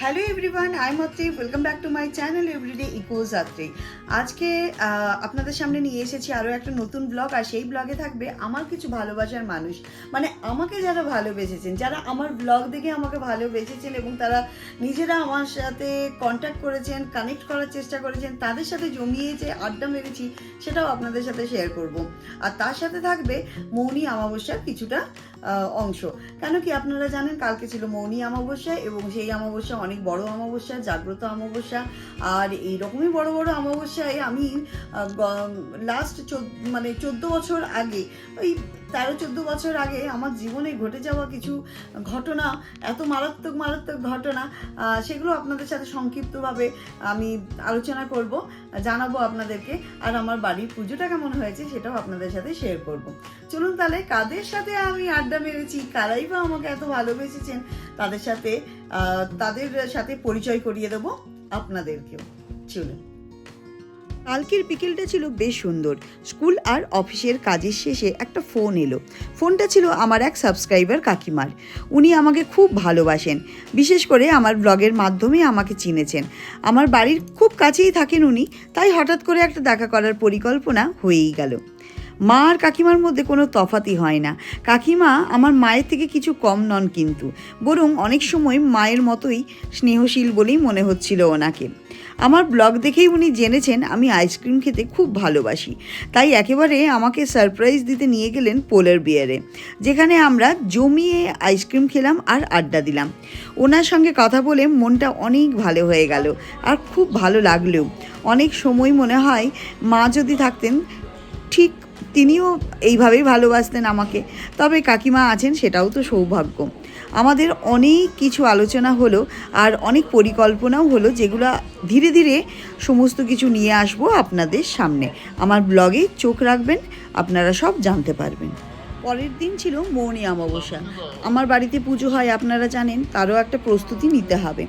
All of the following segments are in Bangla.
Hello everyone I মত্রি welcome back to my channel everyday eco যাত্রী আজকে আপনাদের সামনে নিয়ে এসেছি আরও একটা নতুন ব্লগ আর সেই ব্লগে থাকবে আমার কিছু ভালোবাসার মানুষ। মানে আমাকে যারা ভালোবেসেছেন, যারা আমার ব্লগ দেখে আমাকে ভালোবেসেছেন এবং তারা নিজেরা আমার সাথে কন্ট্যাক্ট করেছেন কানেক্ট করার চেষ্টা করেছেন, তাদের সাথে জমিয়ে যে আড্ডা মেরেছি, সেটাও আপনাদের সাথে শেয়ার করব। আর তার সাথে থাকবে মৌনি অমাবস্যার কিছুটা অংশ। কেন কি আপনারা জানেন, কালকে ছিল মৌনী অমাবস্যা এবং সেই অমাবস্যা অনেক বড় অমাবস্যা, জাগ্রত অমাবস্যা। আর এইরকমই বড় বড় অমাবস্যায় আমি লাস্ট মানে চোদ্দ বছর আগে ওই তেরো, চোদ্দ বছর আগে আমার জীবনে ঘটে যাওয়া কিছু ঘটনা, এত মারাত্মক মারাত্মক ঘটনা সেগুলো আপনাদের সাথে সংক্ষিপ্তভাবে আমি আলোচনা করব, জানাব আপনাদেরকে, আর আমার বাড়ির পুজোটা কেমন হয়েছে সেটাও আপনাদের সাথে শেয়ার করব। চলুন তাহলে কাদের সাথে আমি আড্ডা মেরেছি, কারাই বা আমাকে এত ভালোবেসেছেন, তাদের সাথে তাদের সাথে পরিচয় করিয়ে দেবো আপনাদেরকেও। চলুন। কালকের বিকেলটা ছিল বেশ সুন্দর। স্কুল আর অফিসের কাজের শেষে একটা ফোন এলো। ফোনটা ছিল আমার এক সাবস্ক্রাইবার কাকিমার। উনি আমাকে খুব ভালোবাসেন। বিশেষ করে আমার ব্লগের মাধ্যমে আমাকে চিনেছেন। আমার বাড়ির খুব কাছেই থাকেন উনি, তাই হঠাৎ করে একটা দেখা করার পরিকল্পনা হয়েই গেল। মা আর কাকিমার মধ্যে কোনো তফাতই হয় না। কাকিমা আমার মায়ের থেকে কিছু কম নন কিন্তু। বরং অনেক সময় মায়ের মতোই স্নেহশীল বলেই মনে হচ্ছিল ওনাকে। আমার ব্লগ দেখেই উনি জেনেছেন আমি আইসক্রিম খেতে খুব ভালোবাসি। তাই একেবারে আমাকে সারপ্রাইজ দিতে নিয়ে গেলেন পোলার বিয়ারে যেখানে আমরা জমিয়ে আইসক্রিম খেলাম আর আড্ডা দিলাম। ওনার সঙ্গে কথা বলে মনটা অনেক ভালো হয়ে গেল আর খুব ভালো লাগলেও অনেক সময় মনে হয় মা যদি থাকতেন, ঠিক তিনিও এইভাবেই ভালোবাসতেন আমাকে। তবে কাকিমা আছেন, সেটাও তো সৌভাগ্য। আমাদের অনেক কিছু আলোচনা হলো আর অনেক পরিকল্পনাও হলো যেগুলো ধীরে ধীরে সমস্ত কিছু নিয়ে আসব আপনাদের সামনে। আমার ব্লগে চোখ রাখবেন, আপনারা সব জানতে পারবেন। পরের দিন ছিল মৌনী অমাবস্যা। আমার বাড়িতে পুজো হয়, আপনারা জানেন, তারও একটা প্রস্তুতি নিতে হবে।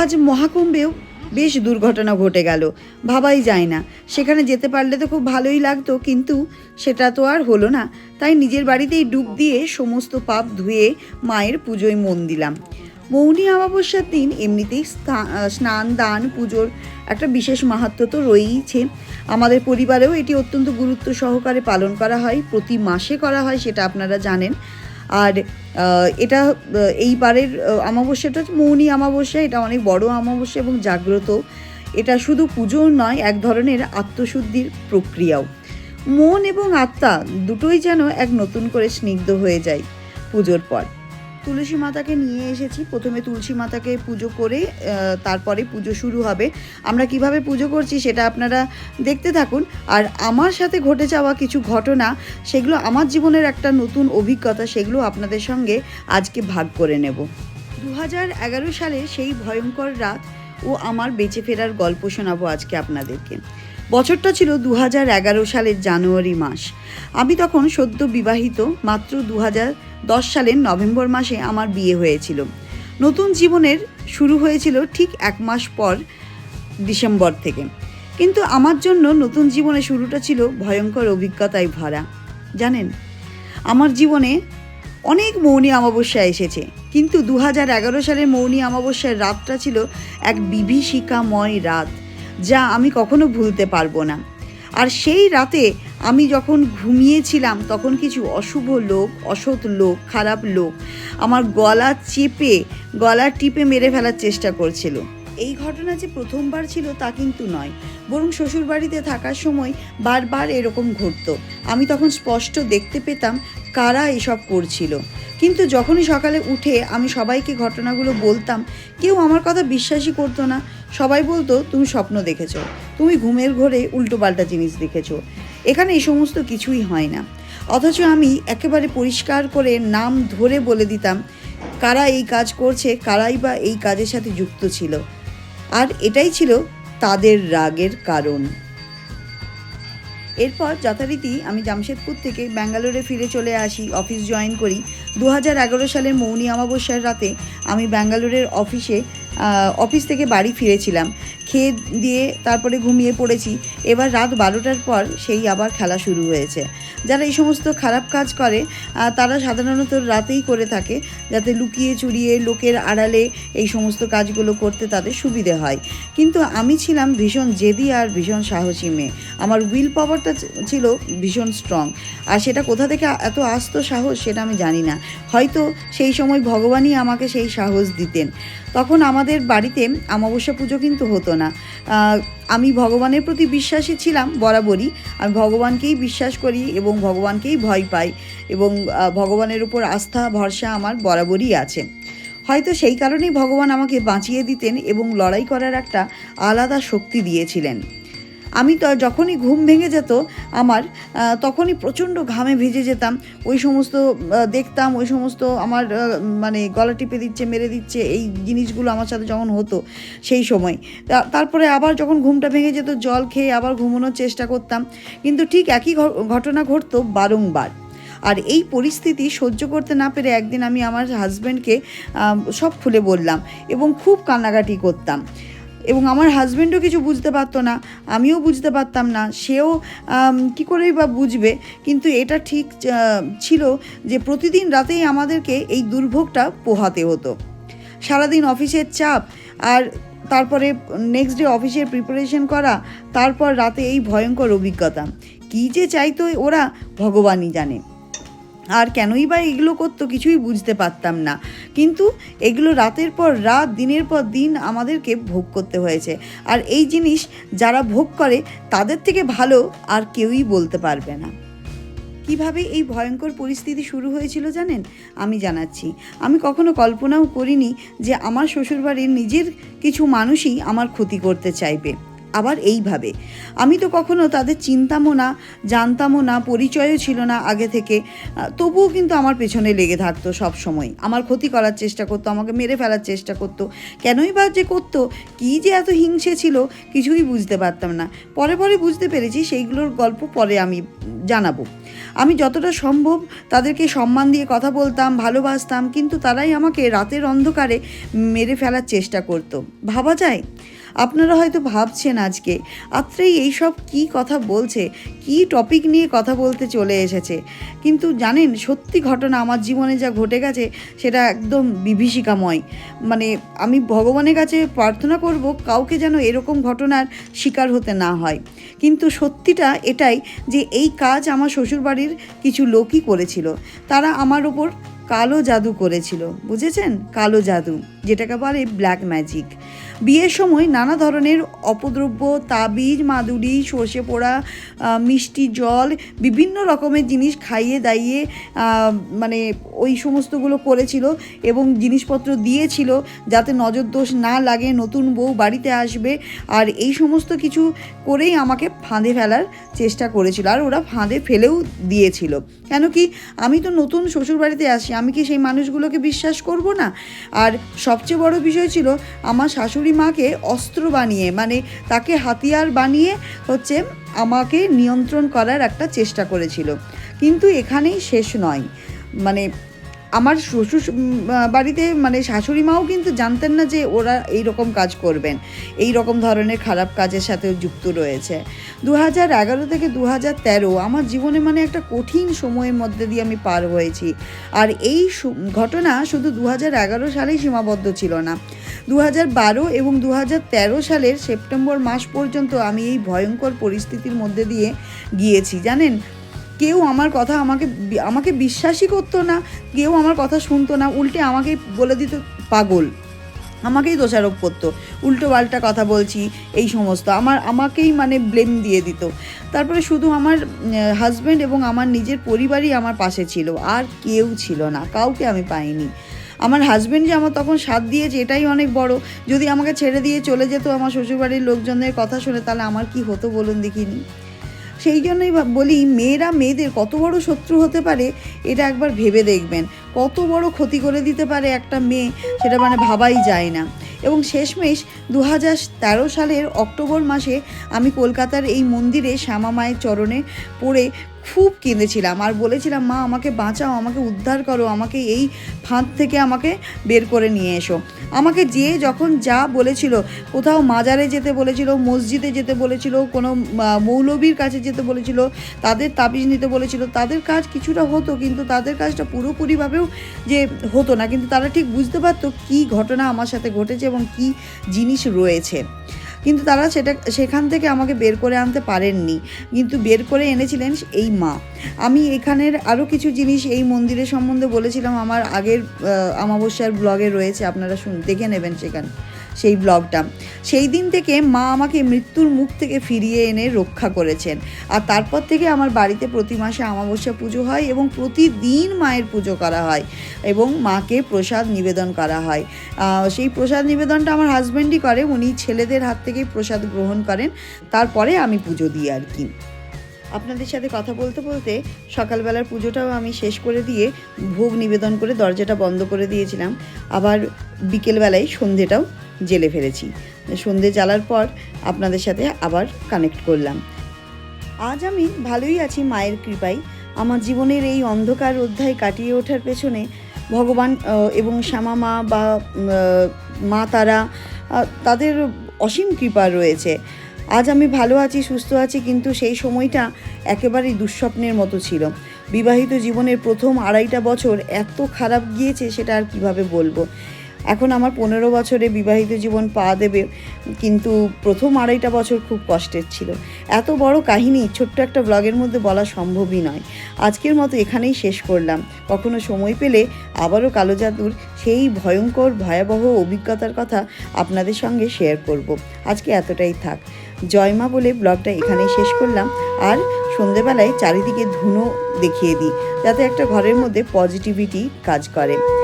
আজ মহাকুম্ভেও বেশ দুর্ঘটনা ঘটে গেল। ভাবাই যায় না। সেখানে যেতে পারলে তো খুব ভালোই লাগতো, কিন্তু সেটা তো আর হলো না। তাই নিজের বাড়িতেই ডুব দিয়ে সমস্ত পাপ ধুয়ে মায়ের পুজোয় মন দিলাম। মৌনী অমাবস্যার দিন এমনিতেই স্নান, দান, পুজোর একটা বিশেষ মাহাত্ম তো রয়েইছে। আমাদের পরিবারেও এটি অত্যন্ত গুরুত্ব সহকারে পালন করা হয়, প্রতি মাসে করা হয়, সেটা আপনারা জানেন। আর এটা এই এইবারের অমাবস্যাটা মৌনী অমাবস্যা, এটা অনেক বড় অমাবস্যা এবং জাগ্রত। এটা শুধু পুজো নয়, এক ধরনের আত্মশুদ্ধির প্রক্রিয়াও। মন এবং আত্মা দুটোই যেন এক নতুন করে স্নিগ্ধ হয়ে যায় পুজোর পর। তুলসী মাতাকে নিয়ে এসেছি। প্রথমে তুলসী মাতাকে পুজো করে তারপরে পুজো শুরু হবে। আমরা কীভাবে পুজো করছি সেটা আপনারা দেখতে থাকুন। আর আমার সাথে ঘটে যাওয়া কিছু ঘটনা, সেগুলো আমার জীবনের একটা নতুন অভিজ্ঞতা, সেগুলো আপনাদের সঙ্গে আজকে ভাগ করে নেব। দু হাজার এগারো সালে সেই ভয়ঙ্কর রাত ও আমার বেঁচে ফেরার গল্প শোনাবো আজকে আপনাদেরকে। বছরটা ছিল দু হাজার এগারো সালের জানুয়ারি মাস। আমি তখন সদ্য বিবাহিত, মাত্র দু দশ সালের নভেম্বর মাসে আমার বিয়ে হয়েছিল। নতুন জীবনের শুরু হয়েছিল ঠিক এক মাস পর ডিসেম্বর থেকে। কিন্তু আমার জন্য নতুন জীবনে শুরুটা ছিল ভয়ঙ্কর অভিজ্ঞতায় ভরা। জানেন, আমার জীবনে অনেক মৌনী অমাবস্যা এসেছে, কিন্তু দু হাজার এগারো সালের মৌনী অমাবস্যার রাতটা ছিল এক বিভীষিকাময় রাত। যা আমি কখনো ভুলতে পারব না। আর সেই রাতে আমি যখন ঘুমিয়েছিলাম, তখন কিছু অশুভ লোক, অসৎ লোক, খারাপ লোক আমার গলা চেপে, গলা টিপে মেরে ফেলার চেষ্টা করছিল। এই ঘটনা যে প্রথমবার ছিল তা কিন্তু নয়। বরং শ্বশুরবাড়িতে থাকার সময় বারবার এরকম ঘটতো। আমি তখন স্পষ্ট দেখতে পেতাম কারা এসব করছিল। কিন্তু যখনই সকালে উঠে আমি সবাইকে ঘটনাগুলো বলতাম, কেউ আমার কথা বিশ্বাসই করতো না। সবাই বলতো, তুমি স্বপ্ন দেখেছ। তুমি ঘুমের ঘোরে উল্টোপাল্টা জিনিস দেখেছ। এখানে এই সমস্ত কিছুই হয় না। অথচ আমি একেবারে পরিষ্কার করে নাম ধরে বলে দিতাম, কারা এই কাজ করছে, কারাই বা এই কাজের সাথে যুক্ত ছিল। আর এটাই ছিল তাদের রাগের কারণ। এরপর যথারীতি আমি জামশেদপুর থেকে ব্যাঙ্গালোরে ফিরে চলে আসি, অফিস জয়েন করি। দু হাজার এগারো সালের মৌনী অমাবস্যার রাতে আমি ব্যাঙ্গালোরের অফিসে অফিস থেকে বাড়ি ফিরেছিলাম। খেয়ে দিয়ে তারপরে ঘুমিয়ে পড়েছি। এবার রাত বারোটার পর সেই আবার খেলা শুরু হয়েছে। যারা এই সমস্ত খারাপ কাজ করে তারা সাধারণত রাতেই করে থাকে, যাতে লুকিয়ে চুরিয়ে লোকের আড়ালে এই সমস্ত কাজগুলো করতে তাদের সুবিধে হয়। কিন্তু আমি ছিলাম ভীষণ জেদি আর ভীষণ সাহসী মেয়ে। আমার উইল পাওয়ারটা ছিল ভীষণ স্ট্রং। আর সেটা কোথা থেকে এত আস্ত সাহস সেটা আমি জানি না। হয়তো সেই সময় ভগবানই আমাকে সেই সাহস দিতেন। তখন আমাদের বাড়িতে অমাবস্যা পুজো কিন্তু হতো না। আমি ভগবানের প্রতি বিশ্বাসী ছিলাম বরাবরই আমি ভগবানকেই বিশ্বাস করি এবং ভগবানকেই ভয় পাই এবং ভগবানের উপর আস্থা, ভরসা আমার বরাবরই আছে। হয়তো সেই কারণেই ভগবান আমাকে বাঁচিয়ে দিতেন এবং লড়াই করার একটা আলাদা শক্তি দিয়েছিলেন। আমি তো যখনই ঘুম ভেঙে যেত আমার তখনই প্রচণ্ড ঘামে ভিজে যেতাম। ওই সমস্ত দেখতাম, ওই সমস্ত আমার মানে গলা টিপে দিচ্ছে, মেরে দিচ্ছে, এই জিনিসগুলো আমার সাথে যখন হতো সেই সময়। তারপরে আবার যখন ঘুমটা ভেঙে যেত, জল খেয়ে আবার ঘুমানোর চেষ্টা করতাম। কিন্তু ঠিক একই ঘটনা ঘটতো বারংবার। আর এই পরিস্থিতি সহ্য করতে না পেরে একদিন আমি আমার হাজব্যান্ডকে সব খুলে বললাম এবং খুব কান্নাকাটি করতাম। এবং আমার হাজব্যান্ডও কিছু বুঝতে পারতো না, আমিও বুঝতে পারতাম না, সেও কি করেই বা বুঝবে? কিন্তু এটা ঠিক ছিল যে প্রতিদিন রাতেই আমাদেরকে এই দুর্ভোগটা পোহাতে হতো। সারাদিন অফিসের চাপ, আর তারপরে নেক্সট ডে অফিসের প্রিপারেশন করা, তারপর রাতে এই ভয়ঙ্কর অভিজ্ঞতা। কী যে চাইতো ওরা, ভগবানই জানে। আর কেনই বা এগুলো করতো কিছুই বুঝতে পারতাম না। কিন্তু এগুলো রাতের পর রাত, দিনের পর দিন আমাদেরকে ভোগ করতে হয়েছে। আর এই জিনিস যারা ভোগ করে, তাদের থেকে ভালো আর কেউই বলতে পারবে না। কীভাবে এই ভয়ঙ্কর পরিস্থিতি শুরু হয়েছিল জানেন? আমি জানাচ্ছি। আমি কখনো কল্পনাও করিনি যে আমার শ্বশুরবাড়ির নিজের কিছু মানুষই আমার ক্ষতি করতে চাইবে। আবার এইভাবে। আমি তো কখনো তাদের চিনতামও না, জানতামও না, পরিচয়ও ছিল না আগে থেকে। তবুও কিন্তু আমার পেছনে লেগে থাকতো সব সময় আমার ক্ষতি করার চেষ্টা করতো, আমাকে মেরে ফেলার চেষ্টা করতো। কেনই বা যে করতো, কী যে এত হিংসে ছিল কিছুই বুঝতে পারতাম না। পরে পরে বুঝতে পেরেছি সেইগুলোর গল্প পরে আমি জানাব। আমি যতটা সম্ভব তাদেরকে সম্মান দিয়ে কথা বলতাম, ভালোবাসতাম, কিন্তু তারাই আমাকে রাতের অন্ধকারে মেরে ফেলার চেষ্টা করতো। ভাবা যায়? আপনারা হয়তো ভাবছেন আজকে, আত্রেই এইসব কি কথা বলছে, কি টপিক নিয়ে কথা বলতে চলে এসেছে? কিন্তু জানেন, সত্যি ঘটনা আমার জীবনে যা ঘটে গেছে, সেটা একদম বিভীষিকাময়। মানে আমি ভগবানের কাছে প্রার্থনা করব, কাউকে যেন এরকম ঘটনার শিকার হতে না হয়। কিন্তু সত্যিটা এটাই যে এই কাজ আমার শ্বশুরবাড়ির কিছু লোকই করেছিল। তারা আমার ওপর কালো জাদু করেছিল। বুঝেছেন? কালো জাদু, যেটাকে বলে ব্ল্যাক ম্যাজিক বিয়ের সময় নানা ধরনের অপদ্রব্য, তাবিজ, মাদুরি, সর্ষে পোড়া মিষ্টি, জল, বিভিন্ন রকমের জিনিস খাইয়ে দাইয়ে মানে ওই সমস্তগুলো করেছিল এবং জিনিসপত্র দিয়েছিল যাতে নজর দোষ না লাগে, নতুন বউ বাড়িতে আসবে। আর এই সমস্ত কিছু করেই আমাকে ফাঁদে ফেলার চেষ্টা করেছিল। আর ওরা ফাঁদে ফেলেও দিয়েছিল। কেন কি আমি তো নতুন শ্বশুর বাড়িতে আসি, আমি কি সেই মানুষগুলোকে বিশ্বাস করব না? আর সবচেয়ে বড় বিষয় ছিল, আমার শাশুড়ি মাকে অস্ত্র বানিয়ে মানে তাকে হাতিয়ার বানিয়ে হচ্ছে আমাকে নিয়ন্ত্রণ করার একটা চেষ্টা করেছিল। কিন্তু এখানেই শেষ নয়। মানে আমার শ্বশুর বাড়িতে মানে শাশুড়ি মাও কিন্তু জানতেন না যে ওরা এই রকম কাজ করবেন। এই রকম ধরনের খারাপ কাজের সাথে যুক্ত রয়েছে। দু হাজার এগারো থেকে দু হাজার তেরো আমার জীবনে মানে একটা কঠিন সময়ের মধ্যে দিয়ে আমি পার হয়েছি। আর এই ঘটনা শুধু দু হাজার এগারো সালেই সীমাবদ্ধ ছিল না। দু বারো এবং দু হাজার তেরো সালের সেপ্টেম্বর মাস পর্যন্ত আমি এই ভয়ঙ্কর পরিস্থিতির মধ্যে দিয়ে গিয়েছি, জানেন? কেউ আমার কথা আমাকে আমাকে বিশ্বাসই করতো না, কেউ আমার কথা শুনতো না, উল্টে আমাকে বলে দিত, পাগল। আমাকেই দোষারোপ করতো, উল্টো পাল্টা কথা বলছি, এই সমস্ত। আমার, আমাকেই মানে ব্লেম দিয়ে দিত। তারপরে শুধু আমার হাজব্যান্ড এবং আমার নিজের পরিবারই আমার পাশে ছিল, আর কেউ ছিল না, কাউকে আমি পাইনি। আমার হাজব্যান্ড যে আমার তখন সাথ দিয়েছে, এটাই অনেক বড়। যদি আমাকে ছেড়ে দিয়ে চলে যেত আমার শ্বশুরবাড়ির লোকজনের কথা শুনে, তাহলে আমার কি হতো বলুন দেখিনি। সেই জন্যই বলি, মেয়েরা মেয়েদের কত বড় শত্রু হতে পারে, এটা একবার ভেবে দেখবেন। কত বড় ক্ষতি করে দিতে পারে একটা মেয়ে, সেটা মানে ভাবাই যায় না। এবং শেষমেশ দু হাজার তেরো সালের অক্টোবর মাসে আমি কলকাতার এই মন্দিরে শ্যামা মায়ের চরণে পড়ে খুব কেঁদেছিলাম আর বলেছিলাম, মা, আমাকে বাঁচাও, আমাকে উদ্ধার করো, আমাকে এই ফাঁদ থেকে আমাকে বের করে নিয়ে এসো। আমাকে যে যখন যা বলেছিল, কোথাও মাজারে যেতে বলেছিল, মসজিদে যেতে বলেছিল, কোনো মৌলবীর কাছে যেতে বলেছিল, তাদের তাবিজ নিতে বলেছিল, তাদের কাজ কিছুটা হতো, কিন্তু তাদের কাজটা পুরোপুরিভাবেও যে হতো না, কিন্তু তারা ঠিক বুঝতে পারতো কী ঘটনা আমার সাথে ঘটেছে এবং কী জিনিস রয়েছে। কিন্তু তারা সেটা, সেখান থেকে আমাকে বের করে আনতে পারেননি। কিন্তু বের করে এনেছিলেন এই মা। আমি এখানের আরও কিছু জিনিস এই মন্দিরের সম্বন্ধে বলেছিলাম। আমার আগের আমাবস্যার ব্লগে রয়েছে, আপনারা শুন, দেখে নেবেন সেখানে। সেই ব্লগটা সেই দিন থেকে মা আমাকে মৃত্যুর মুখ থেকে ফিরিয়ে এনে রক্ষা করেছেন। আর তারপর থেকে আমার বাড়িতে প্রতি মাসে অমাবস্যা পুজো হয় এবং প্রতিদিন মায়ের পুজো করা হয় এবং মাকে প্রসাদ নিবেদন করা হয়। সেই প্রসাদ নিবেদনটা আমার হাজব্যান্ডই করে, উনি ছেলেদের হাত থেকেই প্রসাদ গ্রহণ করেন। তারপরে আমি পুজো দিই আর কি। আপনাদের সাথে কথা বলতে বলতে সকালবেলার পুজোটাও আমি শেষ করে দিয়ে ভোগ নিবেদন করে দরজাটা বন্ধ করে দিয়েছিলাম। আবার বিকেলবেলায় সন্ধেটাও জেলে ফেলেছি। সন্ধে জ্বালার পর আপনাদের সাথে আবার কানেক্ট করলাম। আজ আমি ভালোই আছি মায়ের কৃপায়। আমার জীবনের এই অন্ধকার অধ্যায় কাটিয়ে ওঠার পেছনে ভগবান এবং শ্যামা মা বা মা তারা তাদের অসীম কৃপা রয়েছে। আজ আমি ভালো আছি, সুস্থ আছি, কিন্তু সেই সময়টা একেবারেই দুঃস্বপ্নের মতো ছিল। বিবাহিত জীবনের প্রথম আড়াইটা বছর এত খারাপ গিয়েছে সেটা আর কীভাবে বলব? এখন আমার পনেরো বছরে বিবাহিত জীবন পা দেবে, কিন্তু প্রথম আড়াইটা বছর খুব কষ্টের ছিল। এত বড় কাহিনী ছোট্ট একটা ব্লগের মধ্যে বলা সম্ভবই নয়। আজকের মতো এখানেই শেষ করলাম। কখনো সময় পেলে আবারও কালো জাদুর সেই ভয়ঙ্কর, ভয়াবহ অভিজ্ঞতার কথা আপনাদের সঙ্গে শেয়ার করব। আজকে এতটাই থাক। জয়মা বলে ব্লগটা এখানেই শেষ করলাম। আর সন্ধেবেলায় চারিদিকে ধুনো দেখিয়ে দিই, যাতে একটা ঘরের মধ্যে পজিটিভিটি কাজ করে।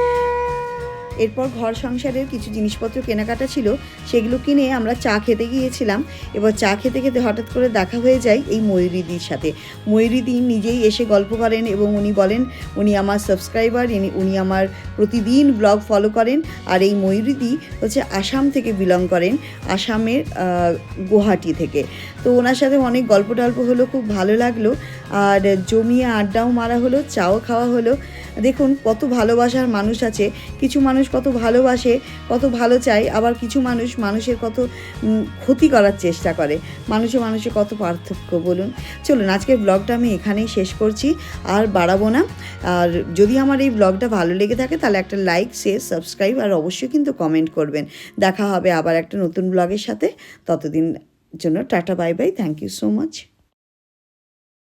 এরপর ঘর সংসারের কিছু জিনিসপত্র কেনাকাটা ছিল, সেগুলো কিনে আমরা চা খেতে গিয়েছিলাম। এবার চা খেতে খেতে হঠাৎ করে দেখা হয়ে যায় এই ময়ূরীদির সাথে। ময়ূরীদি নিজেই এসে গল্প করেন এবং উনি বলেন, উনি আমার সাবস্ক্রাইবার উনি আমার প্রতিদিন ব্লগ ফলো করেন। আর এই ময়ূরীদি হচ্ছে আসাম থেকে বিলং করেন, আসামের গুয়াহাটি থেকে। তো ওনার সাথে অনেক গল্প টল্প হলো, খুব ভালো লাগল। আর জমিয়ে আড্ডাও মারা হলো, চাও খাওয়া হলো। দেখুন, কত ভালোবাসার মানুষ আছে। কিছু মানুষ কত ভালোবাসে, কত ভালো চায়, আবার কিছু মানুষ মানুষের কত ক্ষতি করার চেষ্টা করে। মানুষে মানুষে কত পার্থক্য, বলুন। চলুন, আজকের ব্লগটা আমি এখানেই শেষ করছি। আর বাড়াবো না। আর যদি আমার এই ব্লগটা ভালো লেগে থাকে, তাহলে একটা লাইক শেয়ার সাবস্ক্রাইব আর অবশ্যই কিন্তু কমেন্ট করবেন। দেখা হবে আবার একটা নতুন ব্লগের সাথে। ততদিন জন্য tata bye bye thank you so much